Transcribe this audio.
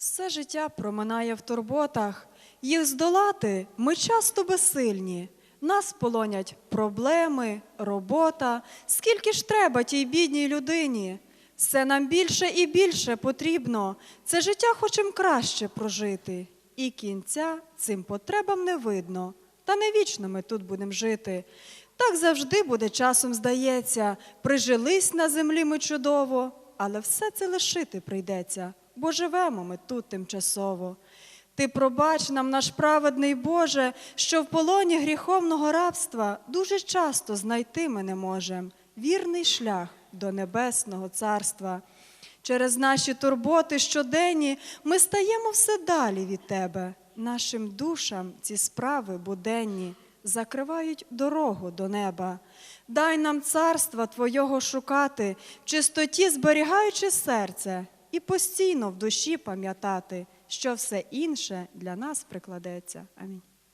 Все життя проминає в турботах, їх здолати ми часто безсильні. Нас полонять проблеми, робота. Скільки ж треба тій бідній людині? Все нам більше і більше потрібно. Це життя хочем краще прожити. І кінця цим потребам не видно. Та не вічно ми тут будемо жити. Так завжди буде часом здається. Прижились на землі ми чудово, але все це лишити прийдеться, бо живемо ми тут тимчасово. Ти пробач нам, наш праведний Боже, що в полоні гріховного рабства дуже часто знайти ми не можем вірний шлях до небесного царства. Через наші турботи щоденні ми стаємо все далі від тебе. Нашим душам ці справи буденні закривають дорогу до неба. Дай нам царства Твого шукати, в чистоті зберігаючи серце, і постійно в душі пам'ятати, що все інше для нас прикладеться. Амінь.